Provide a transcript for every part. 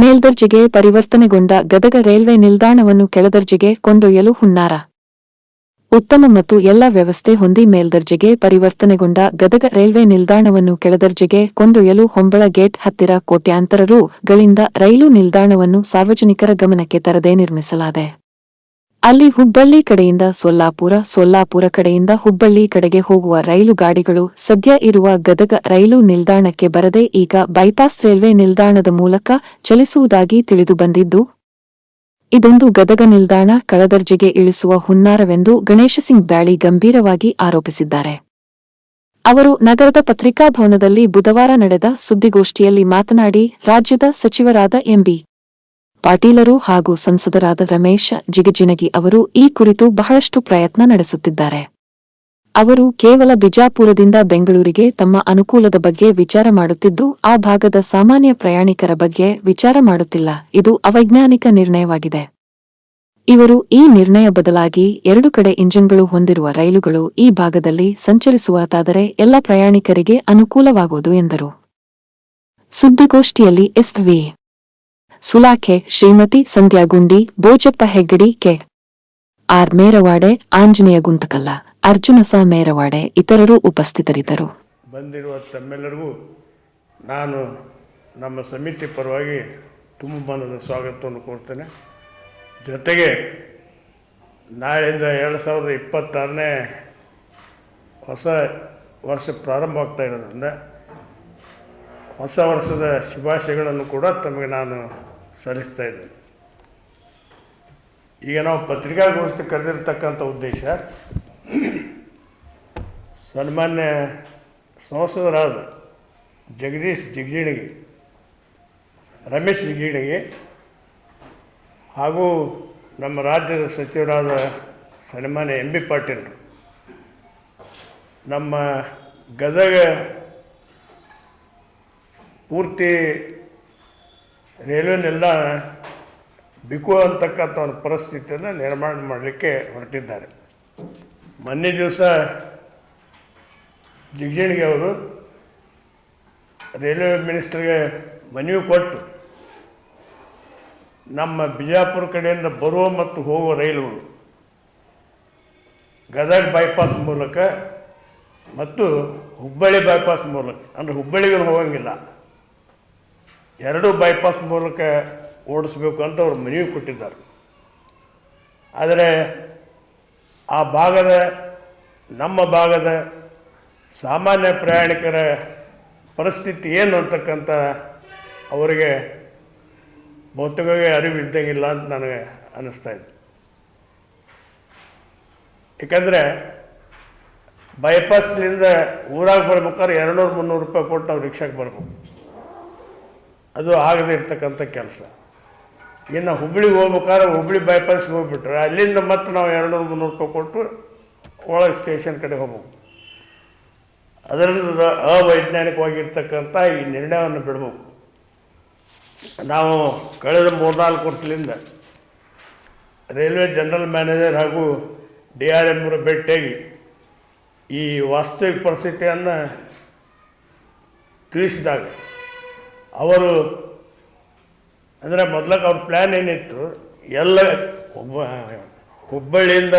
ಮೇಲ್ದರ್ಜೆಗೆ ಪರಿವರ್ತನೆಗೊಂಡ Gadag railway ನಿಲ್ದಾಣವನ್ನು ಕೆಳದರ್ಜೆಗೆ ಕೊಂಡೊಯ್ಯಲು ಹುನ್ನಾರ. ಉತ್ತಮ ಮತ್ತು ಎಲ್ಲ ವ್ಯವಸ್ಥೆ ಹೊಂದಿ ಮೇಲ್ದರ್ಜೆಗೆ ಪರಿವರ್ತನೆಗೊಂಡ ಗದಗ ರೈಲ್ವೆ ನಿಲ್ದಾಣವನ್ನು ಕೆಳದರ್ಜೆಗೆ ಕೊಂಡೊಯ್ಯಲು ಹೊಂಬಳ ಗೇಟ್ ಹತ್ತಿರ ಕೋಟ್ಯಾಂತರ ರೂಗಳಿಂದ ರೈಲು ನಿಲ್ದಾಣವನ್ನು ಸಾರ್ವಜನಿಕರ ಗಮನಕ್ಕೆ ತರದೆ ನಿರ್ಮಿಸಲಾದೆ. ಅಲ್ಲಿ ಹುಬ್ಬಳ್ಳಿ ಕಡೆಯಿಂದ ಸೊಲ್ಲಾಪುರ ಸೊಲ್ಲಾಪುರ ಕಡೆಯಿಂದ ಹುಬ್ಬಳ್ಳಿ ಕಡೆಗೆ ಹೋಗುವ ರೈಲು ಗಾಡಿಗಳು ಸದ್ಯ ಇರುವ ಗದಗ ರೈಲು ನಿಲ್ದಾಣಕ್ಕೆ ಬರದೆ ಈಗ ಬೈಪಾಸ್ ರೈಲ್ವೆ ನಿಲ್ದಾಣದ ಮೂಲಕ ಚಲಿಸುವುದಾಗಿ ತಿಳಿದುಬಂದಿದ್ದು, ಇದೊಂದು ಗದಗ ನಿಲ್ದಾಣ ಕಳದರ್ಜೆಗೆ ಇಳಿಸುವ ಹುನ್ನಾರವೆಂದು ಗಣೇಶ ಸಿಂಗ್ ಬ್ಯಾಳಿ ಗಂಭೀರವಾಗಿ ಆರೋಪಿಸಿದ್ದಾರೆ. ಅವರು ನಗರದ ಪತ್ರಿಕಾಭವನದಲ್ಲಿ ಬುಧವಾರ ನಡೆದ ಸುದ್ದಿಗೋಷ್ಠಿಯಲ್ಲಿ ಮಾತನಾಡಿ, ರಾಜ್ಯದ ಸಚಿವರಾದ ಎಂಬಿ ಪಾಟೀಲರು ಹಾಗೂ ಸಂಸದರಾದ ರಮೇಶ, ಜಿಗಜಿಣಗಿ ಅವರು ಈ ಕುರಿತು ಬಹಳಷ್ಟು ಪ್ರಯತ್ನ ನಡೆಸುತ್ತಿದ್ದಾರೆ. ಅವರು ಕೇವಲ ಬಿಜಾಪುರದಿಂದ ಬೆಂಗಳೂರಿಗೆ ತಮ್ಮ ಅನುಕೂಲದ ಬಗ್ಗೆ ವಿಚಾರ ಮಾಡುತ್ತಿದ್ದು, ಆ ಭಾಗದ ಸಾಮಾನ್ಯ ಪ್ರಯಾಣಿಕರ ಬಗ್ಗೆ ವಿಚಾರ ಮಾಡುತ್ತಿಲ್ಲ. ಇದು ಅವೈಜ್ಞಾನಿಕ ನಿರ್ಣಯವಾಗಿದೆ. ಇವರು ಈ ನಿರ್ಣಯ ಬದಲಾಗಿ ಎರಡು ಕಡೆ ಇಂಜಿನ್ಗಳು ಹೊಂದಿರುವ ರೈಲುಗಳು ಈ ಭಾಗದಲ್ಲಿ ಸಂಚರಿಸುವತಾದರೆ ಎಲ್ಲ ಪ್ರಯಾಣಿಕರಿಗೆ ಅನುಕೂಲವಾಗುವುದು ಎಂದರು. ಸುದ್ದಿಗೋಷ್ಠಿಯಲ್ಲಿ S V Sulakhe, Shrimati Sandhyagundi Bojappa Heggadi K. R. Meravade, Anjaneya Guntakal Arjuna ಸ ಮೇರವಾಡೆ ಇತರರು ಉಪಸ್ಥಿತರಿದ್ದರು. ಬಂದಿರುವ ತಮ್ಮೆಲ್ಲರಿಗೂ ನಾನು ನಮ್ಮ ಸಮಿತಿ ಪರವಾಗಿ ತುಂಬ ಮನದ ಸ್ವಾಗತವನ್ನು ಕೋರ್ತೇನೆ. ಜೊತೆಗೆ ನಾಳೆಯಿಂದ ಎರಡು ಸಾವಿರದ ಇಪ್ಪತ್ತಾರನೇ ಹೊಸ ವರ್ಷ ಪ್ರಾರಂಭ ಆಗ್ತಾ ಇರೋದ್ರಿಂದ ಹೊಸ ವರ್ಷದ ಶುಭಾಶಯಗಳನ್ನು ಕೂಡ ತಮಗೆ ನಾನು ಸಲ್ಲಿಸ್ತಾ ಇದ್ದೇನೆ. ಈಗ ನಾವು ಪತ್ರಿಕಾಗೋಷ್ಠಿ ಕರೆದಿರ್ತಕ್ಕಂಥ ಉದ್ದೇಶ, ಸನ್ಮಾನ್ಯ ಸಂಸದರಾದ ಜಗದೀಶ್ ಜಿಗಜಿಣಗಿ, ರಮೇಶ್ ಜಿಗಜಿಣಗಿ ಹಾಗೂ ನಮ್ಮ ರಾಜ್ಯದ ಸಚಿವರಾದ ಸನ್ಮಾನ್ಯ ಎಂ ಬಿ ಪಾಟೀಲ್ರು ನಮ್ಮ ಗದಗ ಪೂರ್ತಿ ರೈಲ್ವೆ ನಿಲ್ದಾಣ ಬಿಕು ಅಂತಕ್ಕಂಥ ಒಂದು ಪರಿಸ್ಥಿತಿಯನ್ನು ನಿರ್ಮಾಣ ಮಾಡಲಿಕ್ಕೆ ಹೊರಟಿದ್ದಾರೆ. ಮೊನ್ನೆ ದಿವಸ ಜಿಗ್ಜಿಣಿಗೆ ಅವರು ರೈಲ್ವೆ ಮಿನಿಸ್ಟ್ರಿಗೆ ಮನವಿ ಕೊಟ್ಟು ನಮ್ಮ ಬಿಜಾಪುರ ಕಡೆಯಿಂದ ಬರುವ ಮತ್ತು ಹೋಗುವ ರೈಲುಗಳು ಗದಗ ಬೈಪಾಸ್ ಮೂಲಕ ಮತ್ತು ಹುಬ್ಬಳ್ಳಿ ಬೈಪಾಸ್ ಮೂಲಕ, ಅಂದರೆ ಹುಬ್ಬಳ್ಳಿಗೂ ಹೋಗಂಗಿಲ್ಲ. ಎರಡೂ ಬೈಪಾಸ್ ಮೂಲಕ ಓಡಿಸ್ಬೇಕು ಅಂತ ಅವರು ಮನವಿ ಕೊಟ್ಟಿದ್ದಾರೆ. ಆದರೆ ಆ ಭಾಗದ, ನಮ್ಮ ಭಾಗದ ಸಾಮಾನ್ಯ ಪ್ರಯಾಣಿಕರ ಪರಿಸ್ಥಿತಿ ಏನು ಅಂತಕ್ಕಂಥ ಅವರಿಗೆ ಭೌತಿಕವಾಗಿ ಅರಿವು ಇದ್ದಂಗಿಲ್ಲ ಅಂತ ನನಗೆ ಅನ್ನಿಸ್ತಾ ಇದೆ. ಏಕೆಂದರೆ ಬೈಪಾಸ್ನಿಂದ ಊರಾಗ ಬರ್ಬೇಕಾದ್ರೆ ಎರಡುನೂರು ಮುನ್ನೂರು ರೂಪಾಯಿ ಕೊಟ್ಟು ನಾವು ರಿಕ್ಷಾಗೆ ಬರ್ಬೇಕು ಅದು ಆಗದೆ ಇರ್ತಕ್ಕಂಥ ಕೆಲಸ. ಇನ್ನು ಹುಬ್ಳಿಗೆ ಹೋಗ್ಬೇಕಾದ್ರೆ ಹುಬ್ಬಳ್ಳಿ ಬೈಪಾಸ್ಗೆ ಹೋಗ್ಬಿಟ್ರೆ ಅಲ್ಲಿಂದ ಮತ್ತೆ ನಾವು ಎರಡುನೂರು, ಮುನ್ನೂರು ರೂಪಾಯಿ ಕೊಟ್ಟು ಒಳಗೆ ಸ್ಟೇಷನ್ ಕಡೆ ಹೋಗ್ಬೇಕು. ಅದರಿಂದ ಅವೈಜ್ಞಾನಿಕವಾಗಿರ್ತಕ್ಕಂಥ ಈ ನಿರ್ಣಯವನ್ನು ಬಿಡಬೇಕು. ನಾವು ಕಳೆದ ಮೂರ್ನಾಲ್ಕು ವರ್ಷದಿಂದ ರೈಲ್ವೆ ಜನರಲ್ ಮ್ಯಾನೇಜರ್ ಹಾಗೂ ಡಿ ಆರ್ ಎಮ್ರ ಭೇಟಿಯಾಗಿ ಈ ವಾಸ್ತವಿಕ ಪರಿಸ್ಥಿತಿಯನ್ನು ತಿಳಿಸಿದಾಗ ಅವರು, ಅಂದರೆ ಮೊದ್ಲಕ್ಕೆ ಅವ್ರ ಪ್ಲ್ಯಾನ್ ಏನಿತ್ತು, ಎಲ್ಲ ಒಬ್ಬ, ಹುಬ್ಬಳ್ಳಿಯಿಂದ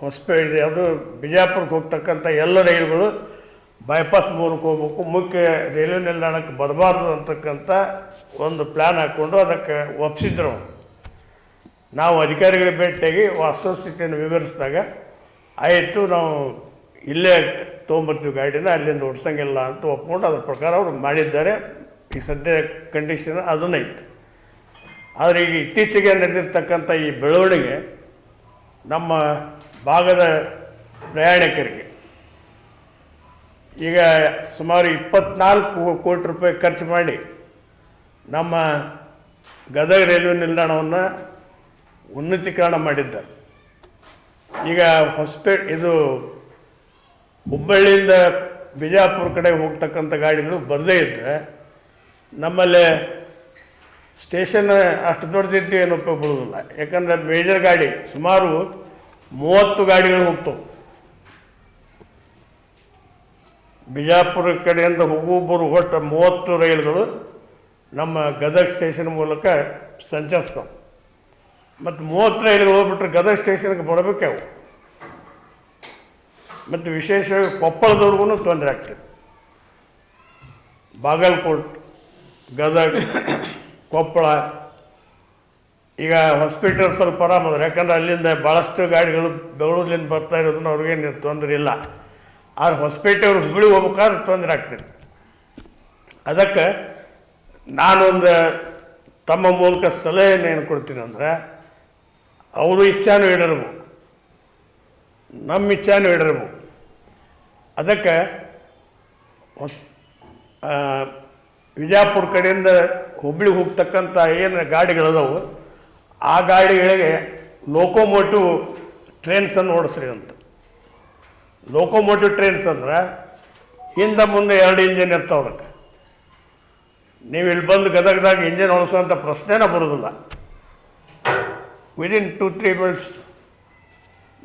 ಹೊಸಪೇಟೆ, ಅದು ಬಿಜಾಪುರಕ್ಕೆ ಹೋಗ್ತಕ್ಕಂಥ ಎಲ್ಲ ರೈಲುಗಳು ಬೈಪಾಸ್ ಮೂಲಕ ಹೋಗ್ಬೇಕು, ಮುಖ್ಯ ರೈಲ್ವೆ ನಿಲ್ದಾಣಕ್ಕೆ ಬರಬಾರ್ದು ಅಂತಕ್ಕಂಥ ಒಂದು ಪ್ಲ್ಯಾನ್ ಹಾಕ್ಕೊಂಡು ಅದಕ್ಕೆ ಒಪ್ಪಿಸಿದ್ರು. ನಾವು ಅಧಿಕಾರಿಗಳಿಗೆ ಭೇಟಿಯಾಗಿ ವಾಸ್ತವಸ್ಥಿತಿಯನ್ನು ವಿವರಿಸಿದಾಗ, ಆಯಿತು, ನಾವು ಇಲ್ಲೇ ತೊಗೊಂಬರ್ತೀವಿ ಗಾಡಿನ, ಅಲ್ಲಿಂದ ಓಡಿಸಂಗಿಲ್ಲ ಅಂತ ಒಪ್ಕೊಂಡು ಅದ್ರ ಪ್ರಕಾರ ಅವರು ಮಾಡಿದ್ದಾರೆ ಈ ಸದ್ಯ ಕಂಡೀಷನ್ ಅದನ್ನ ಇತ್ತು. ಆದರೆ ಈಗ ಇತ್ತೀಚೆಗೆ ನಡೆದಿರ್ತಕ್ಕಂಥ ಈ ಬೆಳವಣಿಗೆ ನಮ್ಮ ಭಾಗದ ಪ್ರಯಾಣಿಕರಿಗೆ, ಈಗ ಸುಮಾರು ಇಪ್ಪತ್ನಾಲ್ಕು ಕೋಟಿ ರೂಪಾಯಿ ಖರ್ಚು ಮಾಡಿ ನಮ್ಮ ಗದಗ ರೈಲ್ವೆ ನಿಲ್ದಾಣವನ್ನು ಉನ್ನತೀಕರಣ ಮಾಡಿದ್ದಾರೆ. ಈಗ ಹೊಸಪೇಟೆ, ಇದು ಹುಬ್ಬಳ್ಳಿಯಿಂದ ಬಿಜಾಪುರ ಕಡೆ ಹೋಗ್ತಕ್ಕಂಥ ಗಾಡಿಗಳು ಬರದೇ ಇದ್ದರೆ ನಮ್ಮಲ್ಲಿ ಸ್ಟೇಷನ್ ಅಷ್ಟು ದೊಡ್ಡದಿತ್ತು ಏನು ಉಪಯೋಗ ಬೀಳೋದಿಲ್ಲ ಯಾಕಂದರೆ ಮೇಜರ್ ಗಾಡಿ ಸುಮಾರು ಮೂವತ್ತು ಗಾಡಿಗಳು ಹೋಗ್ತವೆ. ಬಿಜಾಪುರ ಕಡೆಯಿಂದ ಹೋಗು ಬರು ಒಟ್ಟು ಮೂವತ್ತು ರೈಲುಗಳು ನಮ್ಮ ಗದಗ ಸ್ಟೇಷನ್ ಮೂಲಕ ಸಂಚರಿಸ್ತಾವೆ. ಮತ್ತು ಮೂವತ್ತು ರೈಲುಗಳು ಹೋಗ್ಬಿಟ್ರೆ ಗದಗ ಸ್ಟೇಷನ್ಗೆ ಬರಬೇಕು ಅವು. ಮತ್ತು ವಿಶೇಷವಾಗಿ ಕೊಪ್ಪಳದವ್ರಿಗೂ ತೊಂದರೆ ಆಗ್ತದೆ. ಬಾಗಲಕೋಟ್ ಗದಗ, ಕೊಪ್ಪಳ, ಈಗ ಹಾಸ್ಪಿಟಲ್ ಸ್ವಲ್ಪ ಆರಾಮದ್ರೆ ಯಾಕಂದ್ರೆ ಅಲ್ಲಿಂದ ಭಾಳಷ್ಟು ಗಾಡಿಗಳು ಬೆಂಗಳೂರಿಂದ ಬರ್ತಾ ಇರೋದನ್ನ ಅವ್ರಿಗೇನು ತೊಂದರೆ ಇಲ್ಲ. ಆದ್ರೆ ಹೊಸಪೇಟೆಯವ್ರು ಹುಬ್ಬಳ್ಳಿ ಹೋಗ್ಬೇಕಾದ್ರೆ ತೊಂದರೆ ಆಗ್ತದೆ. ಅದಕ್ಕೆ ನಾನೊಂದು ತಮ್ಮ ಮೂಲಕ ಸಲಹೆಯನ್ನು ಏನು ಕೊಡ್ತೀನಿ ಅಂದರೆ, ಅವರು ಇಚ್ಛಾನು ಇಡರ್ಬು ನಮ್ಮ ಇಚ್ಛಾನು ಇಡರ್ಬು ಅದಕ್ಕೆ ಹೊಸ ವಿಜಯಪುರ ಕಡೆಯಿಂದ ಹುಬ್ಳಿಗೆ ಹೋಗ್ತಕ್ಕಂಥ ಏನು ಗಾಡಿಗಳದಾವು ಆ ಗಾಡಿಗಳಿಗೆ ಲೋಕೋಮೋಟಿವ್ ಟ್ರೈನ್ಸನ್ನು ಓಡಿಸ್ರಿ ಅಂತ. ಲೋಕೋಮೋಟಿವ್ ಟ್ರೈನ್ಸ್ ಅಂದ್ರೆ ಹಿಂದೆ ಮುಂದೆ ಎರಡು ಇಂಜಿನ್ ಇರ್ತಾವೆ ಅದಕ್ಕೆ. ನೀವು ಇಲ್ಲಿ ಬಂದು ಗದಗದಾಗ ಇಂಜಿನ್ ಓಡಿಸುವಂಥ ಪ್ರಶ್ನೆನೇ ಬರೋದಿಲ್ಲ. ವಿದಿನ್ ಟು ತ್ರೀ ಮಿನಿಟ್ಸ್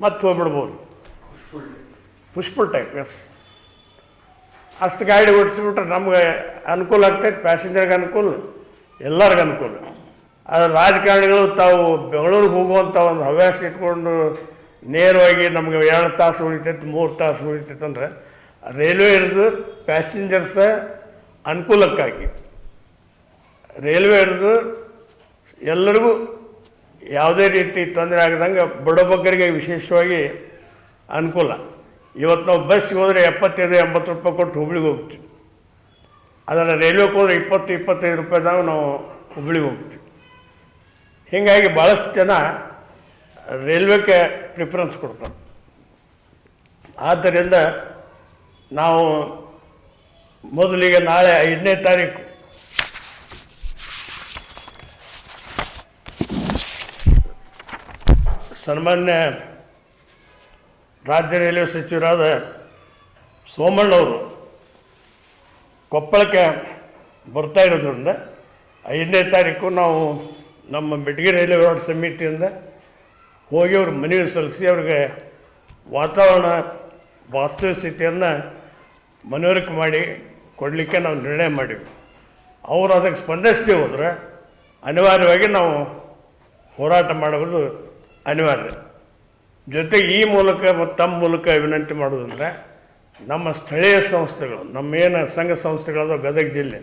ಮತ್ತೆ ಹೋಗ್ಬಿಡ್ಬೋದು. ಪುಷ್ಪುಲ್ ಟೈಪ್ ಎಸ್ ಅಷ್ಟು ಗಾಡಿ ಓಡಿಸಿಬಿಟ್ರೆ ನಮ್ಗೆ ಅನುಕೂಲ ಆಗ್ತೈತೆ ಪ್ಯಾಸೆಂಜರ್ಗೆ ಅನುಕೂಲ, ಎಲ್ಲರಿಗೂ ಅನುಕೂಲ. ಆದರೆ ರಾಜಕಾರಣಿಗಳು ತಾವು ಬೆಂಗಳೂರಿಗೆ ಹೋಗುವಂಥ ಒಂದು ಹವ್ಯಾಸ ಇಟ್ಕೊಂಡು ನೇರವಾಗಿ ನಮಗೆ ಎರಡು ತಾಸು ಉಳಿತೈತೆ, ಮೂರು ತಾಸು ಉಳಿತೈತೆ ಅಂದರೆ, ರೈಲ್ವೆ ಇರೋದು ಪ್ಯಾಸೆಂಜರ್ಸ ಅನುಕೂಲಕ್ಕಾಗಿ. ರೈಲ್ವೆ ಇರೋದು ಎಲ್ಲರಿಗೂ ಯಾವುದೇ ರೀತಿ ತೊಂದರೆ ಆಗದಂಗೆ ಬಡಬಗ್ಗರಿಗೆ ವಿಶೇಷವಾಗಿ ಅನುಕೂಲ. ಇವತ್ತು ನಾವು ಬಸ್ಸಿಗೆ ಹೋದರೆ ಎಪ್ಪತ್ತೈದು, ಎಂಬತ್ತು ರೂಪಾಯಿ ಕೊಟ್ಟು ಹುಬ್ಳಿಗೆ ಹೋಗ್ತೀವಿ. ಅದನ್ನು ರೈಲ್ವೆಗೆ ಹೋದರೆ ಇಪ್ಪತ್ತು, ಇಪ್ಪತ್ತೈದು ರೂಪಾಯಿದಾಗ ನಾವು ಹುಬ್ಳಿಗೆ ಹೋಗ್ತೀವಿ. ಹೀಗಾಗಿ ಭಾಳಷ್ಟು ಜನ ರೈಲ್ವೆಗೆ ಪ್ರಿಫರೆನ್ಸ್ ಕೊಡ್ತಾರೆ. ಆದ್ದರಿಂದ ನಾವು ಮೊದಲಿಗೆ ನಾಳೆ ಐದನೇ ತಾರೀಕು ಸನ್ಮಾನ್ಯ ರಾಜ್ಯ ರೈಲ್ವೆ ಸಚಿವರಾದ ಸೋಮಣ್ಣವರು ಕೊಪ್ಪಳಕ್ಕೆ ಬರ್ತಾ ಇರೋದ್ರಿಂದ ಐದನೇ ತಾರೀಕು ನಾವು ನಮ್ಮ ಬೆಟಗಿ ರೈಲ್ವೆ ರೋಡ್ ಸಮಿತಿಯಿಂದ ಹೋಗಿ ಅವ್ರ ಮನವಿ ಸಲ್ಲಿಸಿ ಅವ್ರಿಗೆ ವಾತಾವರಣ ವಾಸ್ತವ ಸ್ಥಿತಿಯನ್ನು ಮನವರಿಕೆ ಮಾಡಿ ಕೊಡಲಿಕ್ಕೆ ನಾವು ನಿರ್ಣಯ ಮಾಡಿವಿ. ಅವರು ಅದಕ್ಕೆ ಸ್ಪಂದಿಸ್ತೀವಿ ಹೋದರೆ ಅನಿವಾರ್ಯವಾಗಿ ನಾವು ಹೋರಾಟ ಮಾಡುವುದು ಅನಿವಾರ್ಯ. ಜೊತೆಗೆ ಈ ಮೂಲಕ ಮತ್ತು ತಮ್ಮ ಮೂಲಕ ವಿನಂತಿ ಮಾಡೋದಂದರೆ ನಮ್ಮ ಸ್ಥಳೀಯ ಸಂಸ್ಥೆಗಳು, ನಮ್ಮ ಏನು ಸಂಘ ಸಂಸ್ಥೆಗಳಾದ ಗದಗ ಜಿಲ್ಲೆ,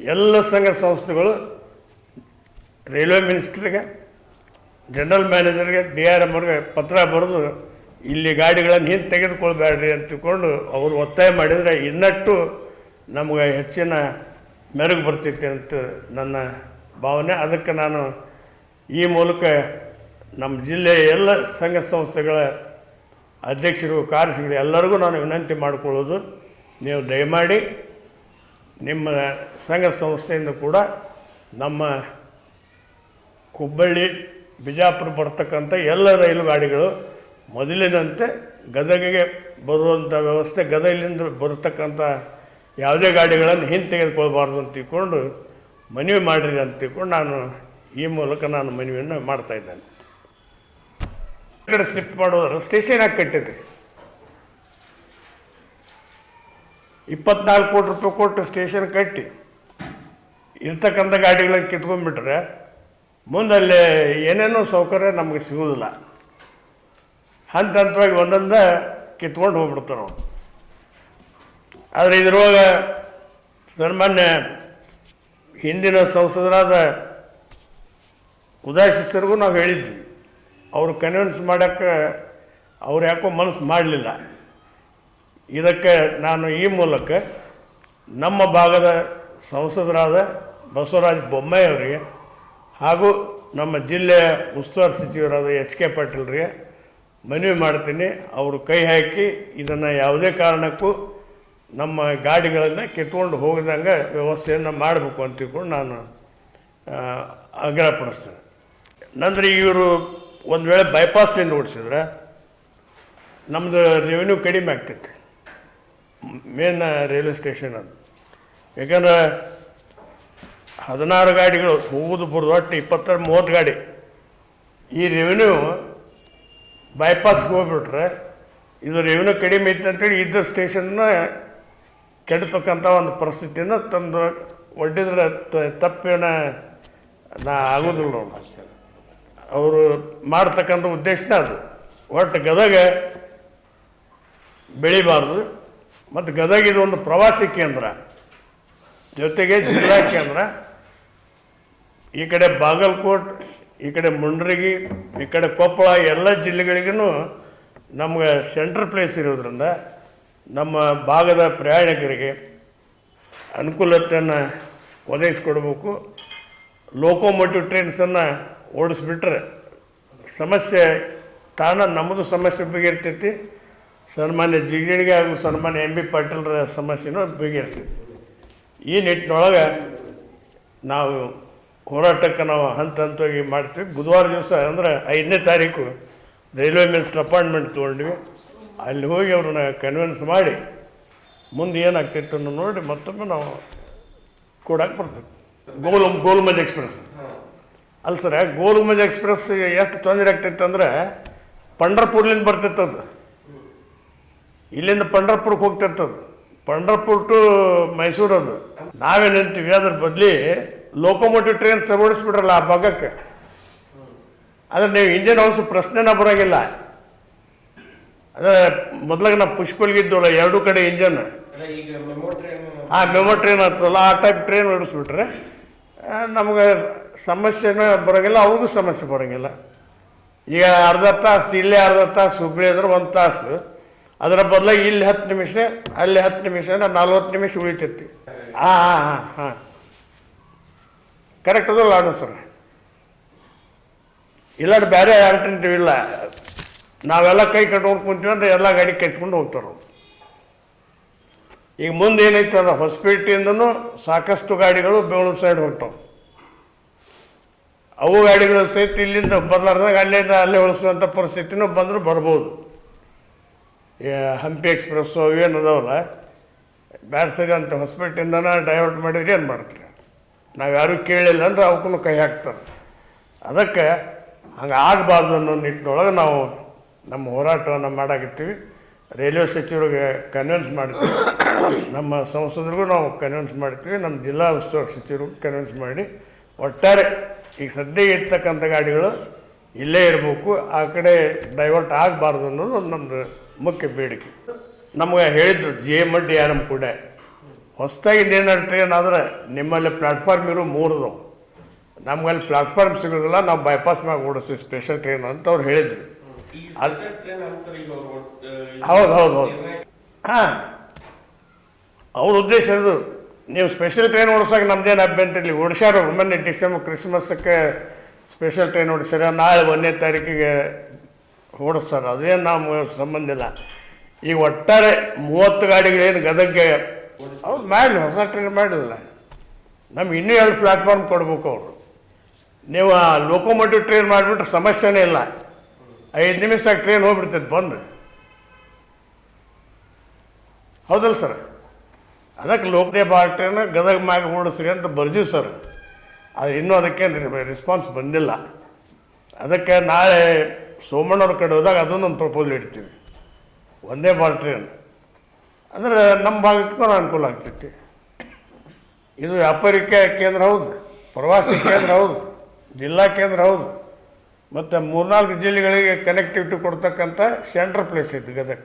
ಎಲ್ಲ ಸಂಘ ಸಂಸ್ಥೆಗಳು, ರೈಲ್ವೆ ಮಿನಿಸ್ಟ್ರಿಗೆ, ಜನರಲ್ ಮ್ಯಾನೇಜರ್ಗೆ, ಡಿ ಆರ್ ಎಂ ಅವ್ರಿಗೆ ಪತ್ರ ಬರೆದು, ಇಲ್ಲಿ ಗಾಡಿಗಳನ್ನು ಹಿಂದೆ ತೆಗೆದುಕೊಳ್ಬೇಡ್ರಿ ಅಂತ ತಿಳ್ಕೊಂಡು ಅವರು ಒತ್ತಾಯ ಮಾಡಿದರೆ ಇನ್ನಷ್ಟು ನಮಗೆ ಹೆಚ್ಚಿನ ಮೆರುಗು ಬರ್ತೈತೆ ಅಂತ ನನ್ನ ಭಾವನೆ. ಅದಕ್ಕೆ ನಾನು ಈ ಮೂಲಕ ನಮ್ಮ ಜಿಲ್ಲೆಯ ಎಲ್ಲ ಸಂಘ ಸಂಸ್ಥೆಗಳ ಅಧ್ಯಕ್ಷರು, ಕಾರ್ಯದರ್ಶಿಗಳು ಎಲ್ಲರಿಗೂ ನಾನು ವಿನಂತಿ ಮಾಡಿಕೊಳ್ಳೋದು, ನೀವು ದಯಮಾಡಿ ನಿಮ್ಮ ಸಂಘ ಸಂಸ್ಥೆಯಿಂದ ಕೂಡ ನಮ್ಮ ಹುಬ್ಬಳ್ಳಿ, ಬಿಜಾಪುರ ಬರ್ತಕ್ಕಂಥ ಎಲ್ಲ ರೈಲು ಗಾಡಿಗಳು ಮೊದಲಿನಂತೆ ಗದಗಿಗೆ ಬರುವಂಥ ವ್ಯವಸ್ಥೆ ಗದಗಲಿಂದ ಬರತಕ್ಕಂಥ ಯಾವುದೇ ಗಾಡಿಗಳನ್ನು ಹಿಂತೆಗೆದುಕೊಳ್ಬಾರ್ದು ಅಂತ ತಿಳ್ಕೊಂಡು ಮನವಿ ಮಾಡಿರಿ ಅಂತ ತಿಳ್ಕೊಂಡು ನಾನು ಈ ಮೂಲಕ ನಾನು ಮನವಿಯನ್ನು ಮಾಡ್ತಾ ಇದ್ದೇನೆ. ಈ ಕಡೆ ಶಿಫ್ಟ್ ಮಾಡೋರು ಸ್ಟೇಷನ್ ಆಗಿ ಕಟ್ಟಿದ್ರಿ ಇಪ್ಪತ್ನಾಲ್ಕು ಕೋಟಿ ರೂಪಾಯಿ ಕೊಟ್ಟು ಸ್ಟೇಷನ್ ಕಟ್ಟಿ, ಇರ್ತಕ್ಕಂಥ ಗಾಡಿಗಳನ್ನು ಕಿತ್ಕೊಂಡ್ಬಿಟ್ರೆ ಮುಂದಲ್ಲಿ ಏನೇನೋ ಸೌಕರ್ಯ ನಮಗೆ ಸಿಗೋದಿಲ್ಲ. ಹಂತ ಹಂತವಾಗಿ ಒಂದೊಂದ ಕಿತ್ಕೊಂಡು ಹೋಗ್ಬಿಡ್ತಾರೆ ಅವ್ರು. ಆದರೆ ಇದ್ರೊಳಗ ಸನ್ಮಾನ್ಯ ಹಿಂದಿನ ಸಂಸದರಾದ ಉದಾಸಿಸರಿಗೂ ನಾವು ಹೇಳಿದ್ವಿ. ಅವರು ಕನ್ವಿನ್ಸ್ ಮಾಡೋಕ್ಕೆ ಅವ್ರು ಯಾಕೋ ಮನಸ್ಸು ಮಾಡಲಿಲ್ಲ. ಇದಕ್ಕೆ ನಾನು ಈ ಮೂಲಕ ನಮ್ಮ ಭಾಗದ ಸಂಸದರಾದ ಬಸವರಾಜ ಬೊಮ್ಮಾಯಿ ಹಾಗೂ ನಮ್ಮ ಜಿಲ್ಲೆಯ ಉಸ್ತುವಾರಿ ಸಚಿವರಾದ ಎಚ್ ಕೆ ಪಾಟೀಲ್ರಿಗೆ ಮನವಿ ಮಾಡ್ತೀನಿ. ಅವರು ಕೈ ಹಾಕಿ ಇದನ್ನು ಯಾವುದೇ ಕಾರಣಕ್ಕೂ ನಮ್ಮ ಗಾಡಿಗಳನ್ನು ಕಿತ್ಕೊಂಡು ಹೋಗಿದಂಗೆ ವ್ಯವಸ್ಥೆಯನ್ನು ಮಾಡಬೇಕು ಅಂತ ತಿಳ್ಕೊಂಡು ನಾನು ಆಗ್ರಹಪಡಿಸ್ತೇನೆ. ನಂತರ ಇವರು ಒಂದು ವೇಳೆ ಬೈಪಾಸ್ನಿಂದ ಓಡಿಸಿದ್ರೆ ನಮ್ಮದು ರೆವೆನ್ಯೂ ಕಡಿಮೆ ಆಗ್ತೈತಿ. ಮೇನ್ ರೈಲ್ವೆ ಸ್ಟೇಷನ್ ಅದು. ಯಾಕಂದ್ರೆ ಹದಿನಾರು ಗಾಡಿಗಳು ಹೋಗೋದು ಬರೋದು ಒಟ್ಟು ಇಪ್ಪತ್ತೆರಡು, ಮೂವತ್ತು ಗಾಡಿ. ಈ ರೆವೆನ್ಯೂ ಬೈಪಾಸ್ಗೆ ಹೋಗ್ಬಿಟ್ರೆ ಇದು ರೆವೆನ್ಯೂ ಕಡಿಮೆ ಇತ್ತು ಅಂತೇಳಿ ಇದ್ದ ಸ್ಟೇಷನ್ನ ಕೆಡತಕ್ಕಂಥ ಒಂದು ಪರಿಸ್ಥಿತಿಯನ್ನು ತಂದು ಒಡ್ಡಿದ್ರೆ ತಪ್ಪೇನ ನಾ ಆಗೋದಿಲ್ಲ ನೋಡು. ಅವರು ಮಾಡ್ತಕ್ಕಂಥ ಉದ್ದೇಶನೇ ಅದು. ಒಟ್ಟು ಗದಗ ಬೆಳಿಬಾರ್ದು, ಮತ್ತು ಗದಗ ಇದು ಒಂದು ಪ್ರವಾಸಿ ಕೇಂದ್ರ. ಜೊತೆಗೆ ಜಿಲ್ಲಾ ಕೇಂದ್ರ. ಈ ಕಡೆ ಬಾಗಲಕೋಟ್, ಈ ಕಡೆ ಮುಂಡ್ರಿಗಿ, ಈ ಕಡೆ ಕೊಪ್ಪಳ, ಎಲ್ಲ ಜಿಲ್ಲೆಗಳಿಗೂ ನಮ್ಗೆ ಸೆಂಟ್ರ್ ಪ್ಲೇಸ್ ಇರೋದ್ರಿಂದ ನಮ್ಮ ಭಾಗದ ಪ್ರಯಾಣಿಕರಿಗೆ ಅನುಕೂಲತೆಯನ್ನು ಒದಗಿಸ್ಕೊಡ್ಬೇಕು. ಲೋಕೋಮೋಟಿವ್ ಟ್ರೈನ್ಸನ್ನು ಓಡಿಸ್ಬಿಟ್ರೆ ಸಮಸ್ಯೆ, ತಾನ ನಮ್ಮದು ಸಮಸ್ಯೆ ಬಗೆಹರ್ತೈತಿ. ಸನ್ಮಾನ್ಯ ಜಿಗಜಿಣಿಗೆ ಹಾಗೂ ಸನ್ಮಾನ್ಯ ಎಂ ಬಿ ಪಾಟೀಲ್ರ ಸಮಸ್ಯೆನೂ ಬಗೆಹರ್ತೈತಿ. ಈ ನಿಟ್ಟಿನೊಳಗೆ ನಾವು ಹೋರಾಟಕ್ಕೆ ನಾವು ಹಂತ ಹಂತವಾಗಿ ಮಾಡ್ತೀವಿ. ಬುಧವಾರ ದಿವಸ ಅಂದರೆ ಐದನೇ ತಾರೀಕು ರೈಲ್ವೆ ಮಿನಿಸ್ಟರ್ ಅಪಾಯಿಂಟ್ಮೆಂಟ್ ತೊಗೊಂಡ್ವಿ. ಅಲ್ಲಿ ಹೋಗಿ ಅವ್ರನ್ನ ಕನ್ವಿನ್ಸ್ ಮಾಡಿ ಮುಂದೆ ಏನಾಗ್ತಿತ್ತು ನೋಡಿ ಮತ್ತೊಮ್ಮೆ ನಾವು ಕೊಡಕ್ಕೆ ಬರ್ತೀವಿ. ಗೋಲ್ ಗೋಲ್ಮಲ್ ಎಕ್ಸ್ಪ್ರೆಸ್. ಅಲ್ಲ ಸರ್ ಗೋಲುಮಜ್ ಎಕ್ಸ್ಪ್ರೆಸ್ ಎಷ್ಟು ತೊಂದರೆ ಆಗ್ತಿತ್ತು ಅಂದರೆ ಪಂಡ್ರಪುರ್ಲಿಂದ ಬರ್ತಿತ್ತು ಅದು. ಇಲ್ಲಿಂದ ಪಂಡ್ರಪುರಕ್ಕೆ ಅದು. ಪಂಡ್ರಪುರ್ ಟು ಮೈಸೂರು ಅದು. ನಾವೇ ನಿಂತೀವಿ ಅದ್ರ ಬದಲಿ ಲೋಕೋಮೋಟಿವ್ ಟ್ರೈನ್ಸ್ ಓಡಿಸ್ಬಿಟ್ರಲ್ಲ ಆ ಭಾಗಕ್ಕೆ. ಆದರೆ ನೀವು ಇಂಜಿನ್ ಹೌಸ್ ಪ್ರಶ್ನೆನ ಬರೋಂಗಿಲ್ಲ. ಅದೇ ಮೊದ್ಲಾಗ ನಾವು ಪುಷ್ಪಲ್ಗಿದ್ದವಲ್ಲ ಎರಡೂ ಕಡೆ ಇಂಜನ್ ಹಾಂ ಮೆಮೋ ಟ್ರೈನ್ ಹತ್ರಲ್ಲ ಆ ಟೈಪ್ ಟ್ರೈನ್ ಓಡಿಸ್ಬಿಟ್ರೆ ನಮ್ಗೆ ಸಮಸ್ಯೆನೂ ಬರೋಂಗಿಲ್ಲ, ಅವ್ರಿಗೂ ಸಮಸ್ಯೆ ಬರೋಂಗಿಲ್ಲ. ಈಗ ಅರ್ಧ ತಾಸು, ಇಲ್ಲೇ ಅರ್ಧ ತಾಸು, ಹುಬ್ಳಿ ಅಂದ್ರೆ ಒಂದು ತಾಸು. ಅದರ ಬದಲಾಗಿ ಇಲ್ಲಿ ಹತ್ತು ನಿಮಿಷ, ಅಲ್ಲಿ ಹತ್ತು ನಿಮಿಷ ನಲ್ವತ್ತು ನಿಮಿಷ ಉಳಿತೈತಿ. ಹಾಂ ಹಾಂ ಹಾಂ ಹಾಂ. ಕರೆಕ್ಟ್ ಅದಲ್ಲ ಅಣ್ಣ ಸರ್? ಇಲ್ಲ ಬೇರೆ ಆಲ್ಟರ್ನೇಟಿವ್ ಇಲ್ಲ. ನಾವೆಲ್ಲ ಕೈ ಕಟ್ಕೊಂಡು ಕುಂತೀವಿ ಅಂದ್ರೆ ಎಲ್ಲ ಗಾಡಿ ಕಟ್ಕೊಂಡು ಹೋಗ್ತಾರೆ ಈಗ ಮುಂದೆ ಏನೈತೆ ಅಂದ್ರೆ ಹೊಸಪೇಟೆಯಿಂದನೂ ಸಾಕಷ್ಟು ಗಾಡಿಗಳು ಬೆಂಗಳೂರು ಸೈಡ್ ಹೊಂಟವು. ಅವು ಗಾಡಿಗಳು ಸಹಿತ ಇಲ್ಲಿಂದ ಬರಲಾರ್ದಾಗ ಅಲ್ಲಿಂದ ಅಲ್ಲೇ ಉಳಿಸುವಂಥ ಪರಿಸ್ಥಿತಿನೂ ಬಂದರೂ ಬರ್ಬೋದು. ಹಂಪಿ ಎಕ್ಸ್ಪ್ರೆಸ್ಸು ಅವೇನು ಅದಾವಲ್ಲ, ಬ್ಯಾಡ್ ಸರಿ ಅಂತ ಹೊಸಪೇಟೆಯಿಂದನ ಡೈವರ್ಟ್ ಮಾಡಿದ್ರೆ ಏನು ಮಾಡ್ತೀರಿ? ನಾವು ಯಾರೂ ಕೇಳಿಲ್ಲ ಅಂದ್ರೆ ಅವಕ್ಕೂ ಕೈ ಹಾಕ್ತಾರೆ. ಅದಕ್ಕೆ ಹಂಗೆ ಆಗಬಾರ್ದು ಅನ್ನೋ ನಿಟ್ಟಿನೊಳಗೆ ನಾವು ನಮ್ಮ ಹೋರಾಟವನ್ನು ಮಾಡಾಕತ್ತೀವಿ. ರೈಲ್ವೆ ಸಚಿವರಿಗೆ ಕನ್ವಿನ್ಸ್ ಮಾಡ್ತೀವಿ. ನಮ್ಮ ಸಂಸದರಿಗೂ ನಾವು ಕನ್ವಿನ್ಸ್ ಮಾಡ್ತೀವಿ. ನಮ್ಮ ಜಿಲ್ಲಾ ಉಸ್ತುವಾರಿ ಸಚಿವರಿಗೂ ಕನ್ವಿನ್ಸ್ ಮಾಡಿ ಒಟ್ಟಾರೆ ಈಗ ಸದ್ಯ ಇರ್ತಕ್ಕಂಥ ಗಾಡಿಗಳು ಇಲ್ಲೇ ಇರಬೇಕು ಆ ಕಡೆ ಡೈವರ್ಟ್ ಆಗಬಾರ್ದು ಅನ್ನೋದು ಒಂದು ನಮ್ಮದು ಮುಖ್ಯ ಬೇಡಿಕೆ. ನಮಗೆ ಹೇಳಿದ್ರು G M D R M ಕೂಡ. ಹೊಸದಾಗಿ ಏನಾದ್ರು ಟ್ರೈನ್ ಆದರೆ ನಿಮ್ಮಲ್ಲಿ ಪ್ಲಾಟ್ಫಾರ್ಮ್ ಇರೋ ಮೂರದು. ನಮಗಲ್ಲಿ ಪ್ಲಾಟ್ಫಾರ್ಮ್ ಸಿಗೋದಿಲ್ಲ ನಾವು ಬೈಪಾಸ್ ಮ್ಯಾಗ ಓಡಿಸ್ತೀವಿ ಸ್ಪೆಷಲ್ ಟ್ರೈನ್ ಅಂತ ಅವ್ರು ಹೇಳಿದ್ರು. ಅದು ಹೌದು ಹೌದು ಹೌದು. ಹಾಂ. ಅವ್ರ ಉದ್ದೇಶ ಇದು ನೀವು ಸ್ಪೆಷಲ್ ಟ್ರೈನ್ ಓಡಿಸೋಕೆ ನಮ್ದೇನು ಅಭ್ಯಂತರ ಇಲ್ಲಿ. ಓಡಿಸ್ಯಾರ ಮೊನ್ನೆ ಡಿಸೆಂಬರ್, ಕ್ರಿಸ್ಮಸ್ಸಕ್ಕೆ ಸ್ಪೆಷಲ್ ಟ್ರೈನ್ ಓಡಿಸ್ಯಾರ, ನಾಳೆ ಒಂದನೇ ತಾರೀಕಿಗೆ ಓಡಿಸ್ತಾರೆ. ಅದೇನು ನಮ್ಮ ಸಂಬಂಧ ಇಲ್ಲ. ಈಗ ಒಟ್ಟಾರೆ ಮೂವತ್ತು ಗಾಡಿಗಳೇನು ಗದಗ್ಗೆ ಅವ್ರು ಮಾಡಲಿ, ಹೊಸ ಟ್ರೈನ್ ಮಾಡಲಿಲ್ಲ. ನಮ್ಗೆ ಇನ್ನೂ ಎರಡು ಪ್ಲಾಟ್ಫಾರ್ಮ್ ಕೊಡಬೇಕು ಅವರು. ನೀವು ಆ ಲೋಕೋಮೋಟಿವ್ ಟ್ರೈನ್ ಮಾಡಿಬಿಟ್ರೆ ಸಮಸ್ಯೆನೇ ಇಲ್ಲ. ಐದು ನಿಮಿಷ ಟ್ರೈನ್ ಹೋಗ್ಬಿಡ್ತೈತೆ, ಬಂದು. ಹೌದಲ್ಲ ಸರ್? ಅದಕ್ಕೆ ಲೋಕದೇ ಬಾಲ್ಟೇನ ಗದಗ ಮ್ಯಾಗ ಓಡಿಸ್ರಿ ಅಂತ ಬರ್ದೀವಿ ಸರ್. ಅದು ಇನ್ನೂ ಅದಕ್ಕೆ ರೆಸ್ಪಾನ್ಸ್ ಬಂದಿಲ್ಲ. ಅದಕ್ಕೆ ನಾಳೆ ಸೋಮಣ್ಣವ್ರ ಕಡೆ ಹೋದಾಗ ಅದನ್ನೊಂದು ಪ್ರಪೋಸಲ್ ಇಡ್ತೀವಿ. ಒಂದೇ ಬಾಲ್ ಟ್ರೈನ್ ಅಂದರೆ ನಮ್ಮ ಭಾಗಕ್ಕೂ ಅನುಕೂಲ ಆಗ್ತೈತಿ. ಇದು ವ್ಯಾಪಾರಿಕ ಕೇಂದ್ರ ಹೌದು, ಪ್ರವಾಸಿ ಕೇಂದ್ರ ಹೌದು, ಜಿಲ್ಲಾ ಕೇಂದ್ರ ಹೌದು. ಮತ್ತು ಮೂರ್ನಾಲ್ಕು ಜಿಲ್ಲೆಗಳಿಗೆ ಕನೆಕ್ಟಿವಿಟಿ ಕೊಡ್ತಕ್ಕಂಥ ಸೆಂಟ್ರ್ ಪ್ಲೇಸ್ ಇದು ಗದಗ.